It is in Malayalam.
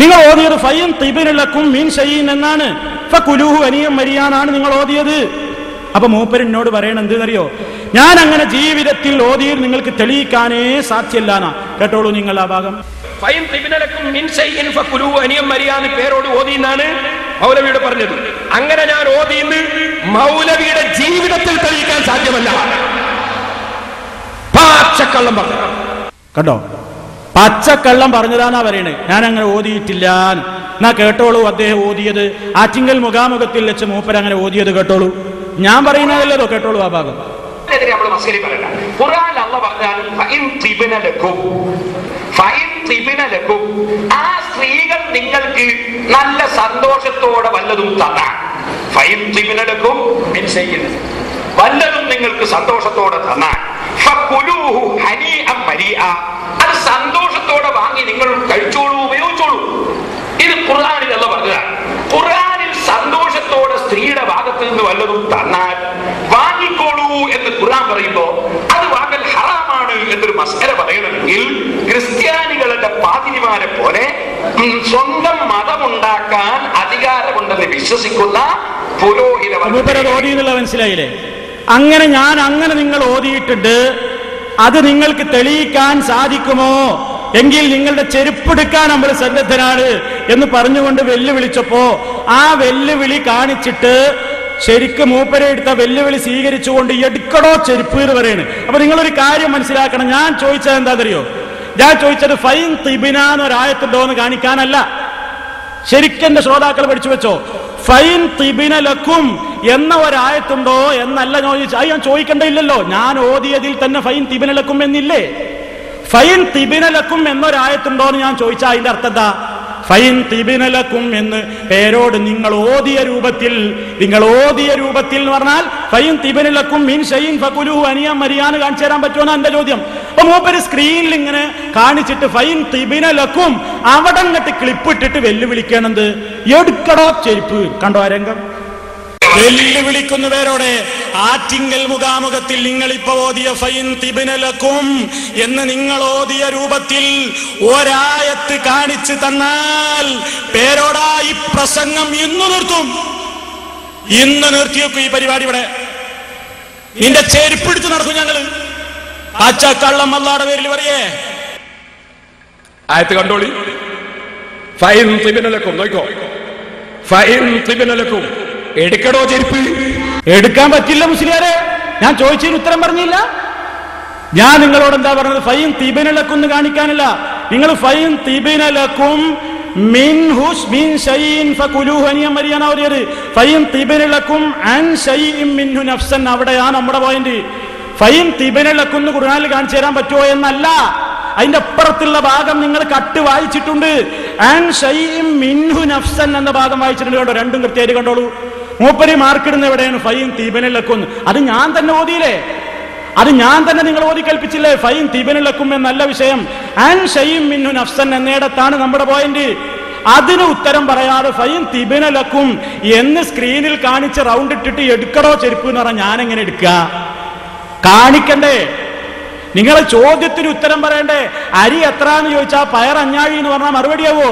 നിങ്ങൾ ഓതിയത് ഫൈൻ തിബിനിളക്കും മീൻ ഷയ്യീൻ എന്നാണ്. കുലുഹു അനിയം മരിയാനാണ് നിങ്ങൾ ഓതിയത്. അപ്പൊ മൂപ്പരനോട് എന്നോട് പറയണം എന്തെന്നറിയോ? ഞാൻ അങ്ങനെ ജീവിതത്തിൽ ഓതിയിൽ നിങ്ങൾക്ക് തെളിയിക്കാനേ സാധ്യല്ലാന്നാ. കേട്ടോളൂ നിങ്ങൾ ആ ഭാഗം. ഫൈൻ തിബിനലക്കും മിൻ ഷൈഇൻ ഫകുലു അനിയം മരിയാന്ന് പേരോട് ഓതി എന്നാണ് മൗലവിയുടെ പറഞ്ഞത്. അങ്ങനെ ഞാൻ ഓതിന്ന് മൗലവിയുടെ ജീവിതത്തിൽ തെളിയിക്കാൻ സാധ്യമല്ല. പാച്ചക്കള്ളം പറഞ്ഞു. കണ്ടോ? പച്ചക്കള്ളം പറഞ്ഞതാന്നാ പറയണേ. ഞാൻ അങ്ങനെ ഓതിയിട്ടില്ല. എന്നാ കേട്ടോളൂ അദ്ദേഹം ഓതിയത്. ആറ്റിങ്കൽ മുഖാമുഖത്തിൽ വെച്ച് മൂപ്പര് അങ്ങനെ ഓതിയത് കേട്ടോളൂ. ഞാൻ പറയുന്നതല്ലോ കേട്ടോളൂ ആ ഭാഗം. ആ സ്ത്രീകൾ നിങ്ങൾക്ക് നല്ല സന്തോഷത്തോടെ വല്ലതും തന്നാൽ വല്ലതും നിങ്ങൾക്ക് സന്തോഷത്തോടെ തന്നാൽ ഫകുലൂഹു ഹനീഅൻ മരീഅ അത് സന്തോഷത്തോടെ വാങ്ങി നിങ്ങൾ കഴിച്ചോളൂ ഉപയോഗിച്ചോളൂ ഇത് ഖുർആനിൽ അല്ല പറഞ്ഞതാണ് ഖുർആനിൽ സന്തോഷത്തോടെ സ്ത്രീയുടെ നിന്ന് വല്ലതും തന്നാൽ വാങ്ങിക്കോളൂ എന്ന് ഖുർആൻ പറയുമ്പോ അത് വാങ്ങൽ ഹറാമാണ് എന്നൊരു മസ്കര പറയണമെങ്കിൽ ക്രിസ്ത്യാനികളുടെ പാതിരിമാരെ പോലെ സ്വന്തം മതമുണ്ടാക്കാൻ അധികാരമുണ്ടെന്ന് വിശ്വസിക്കുന്ന പുരോഹിത മനസ്സിലായില്ലേ? അങ്ങനെ ഞാൻ അങ്ങനെ നിങ്ങൾ ഓതിയിട്ടുണ്ട് അത് നിങ്ങൾക്ക് തെളിയിക്കാൻ സാധിക്കുമോ? എങ്കിൽ നിങ്ങളുടെ ചെരുപ്പെടുക്കാൻ നമ്മൾ സന്നദ്ധനാണ് എന്ന് പറഞ്ഞുകൊണ്ട് വെല്ലുവിളിച്ചപ്പോ ആ വെല്ലുവിളി കാണിച്ചിട്ട് ശരിക്കും മൂപ്പരെ എടുത്ത വെല്ലുവിളി സ്വീകരിച്ചുകൊണ്ട് എടുക്കടോ ചെരുപ്പ് എന്ന് പറയാണ്. അപ്പൊ നിങ്ങളൊരു കാര്യം മനസ്സിലാക്കണം. ഞാൻ ചോദിച്ചത് എന്താണെന്നറിയോ? ഞാൻ ചോദിച്ചത് ഫൈൻ തിബിന ഒരായത്തുണ്ടോ എന്ന് കാണിക്കാനല്ല. ശരിക്കും എന്റെ ശ്രോതാക്കൾ പഠിച്ചു വെച്ചോ? ഫൈൻ തിബിന ലക്കും എന്ന ഒരായത്തുണ്ടോ എന്നല്ല ചോദിച്ചു അത് ഞാൻ ചോദിക്കേണ്ടയില്ലല്ലോ ഞാൻ ഓതിയതിൽ തന്നെ ഫൈൻ തിബിന ലക്കും എന്നില്ലേ? ഫൈൻ തിബിന ലക്കും എന്നൊരായത്തുണ്ടോ എന്ന് ഞാൻ ചോദിച്ചാൽ അതിന്റെ അർത്ഥം എന്താ? ഫൈൻ എന്ന് പേരോട് നിങ്ങൾ ഓതിയ രൂപത്തിൽ നിങ്ങൾ ഓതിയ രൂപത്തിൽ എന്ന് പറഞ്ഞാൽ ഫൈൻ തിബിന ലക്കും മീൻ ഷൈൻ ഫകുലു അനിയ മരിയാന്ന് കാണിച്ചു തരാൻ പറ്റുമെന്ന് എന്റെ ചോദ്യം. അപ്പൊ മൂപ്പര് സ്ക്രീനിൽ ഇങ്ങനെ കാണിച്ചിട്ട് ഫൈൻ തിബിനലക്കും അവിടെ അങ്ങോട്ട് ക്ലിപ്പ് ഇട്ടിട്ട് വെല്ലുവിളിക്കണത് എടുക്കടോ ചെരുപ്പ്. കണ്ടോ ആ രംഗം? വെല്ലുവിളിക്കുന്നവരോടെ ആറ്റിങ്കൽ മുഖാമുഖത്തിൽ നിങ്ങൾ ഇപ്പൊ ഓതിയ ഫൈൻ തിബിനലക്കും എന്ന് നിങ്ങൾ ഓതിയ രൂപത്തിൽ ഒരായത്ത് കാണിച്ചു തന്നാൽ പേരോടാ ഈ പ്രസംഗം ഇന്ന് നിർത്തും. ഇന്ന് നിർത്തിയേക്കും ഈ പരിപാടി ഇവിടെ. നിന്റെ ചെരുപ്പിടിച്ച് നടക്കും ഞങ്ങൾ. പച്ചക്കള്ളം അല്ലാടെ പേരിൽ പറയേ. ആയത്ത് കണ്ടോളി. ഫൈൻ തിബിനലക്കും നോക്കോ. ഫൈൻ തിബിനലക്കും. എടുക്കടോ ചെരുപ്പ്. എടുക്കാൻ പറ്റില്ല മുസ്ലിയാരെ. ഞാൻ ചോദിച്ചതിന് ഉത്തരം പറഞ്ഞില്ല. ഞാൻ നിങ്ങളോട് എന്താ പറഞ്ഞത്? ഫൈൻ എന്ന് കാണിക്കാനല്ല. നിങ്ങൾ ഫൈൻ തിബിനലക്കും അവിടെയാ തിബിനലക്കും നമ്മുടെ പോയിന്റ് ഫൈൻ തിബിനലക്കും എന്ന് ഖുർആനിൽ കാണിച്ചു തരാൻ പറ്റുമോ എന്നല്ല. അതിന്റെ അപ്പുറത്തുള്ള ഭാഗം നിങ്ങൾ കട്ട് വായിച്ചിട്ടുണ്ട്. ആൻ ഷൈ മിൻഹു നഫ്സൻ എന്ന ഭാഗം വായിച്ചിട്ടുണ്ട് കണ്ടോ? രണ്ടും കൃത്യമായിട്ട് കണ്ടോളൂ. മൂപ്പരി മാർക്കിടുന്ന എവിടെയാണ്? ഫൈൻ തീബനിലക്കും അത് ഞാൻ തന്നെ ഓതിയില്ലേ? അത് ഞാൻ തന്നെ നിങ്ങൾ ഓതി കൽപ്പിച്ചില്ലേ ഫൈൻ തീബനിലക്കും എന്നല്ല വിഷയം. ആൻ ഷൈം മിന്നു നഫ്സൻ എന്നിടത്താണ് നമ്മുടെ പോയിന്റ് അതിന് ഉത്തരം പറയാതെ ഫൈൻ തിബിനലക്കും എന്ന് സ്ക്രീനിൽ കാണിച്ച് റൗണ്ട് ഇട്ടിട്ട് എടുക്കടോ ചെരുപ്പ് എന്ന് പറഞ്ഞാൽ ഞാൻ എങ്ങനെ എടുക്ക? കാണിക്കണ്ടേ? നിങ്ങളെ ചോദ്യത്തിന് ഉത്തരം പറയണ്ടേ? അരി എത്ര എന്ന് ചോദിച്ചാൽ പയർ അഞ്ഞാഴി എന്ന് പറഞ്ഞാൽ മറുപടിയാവോ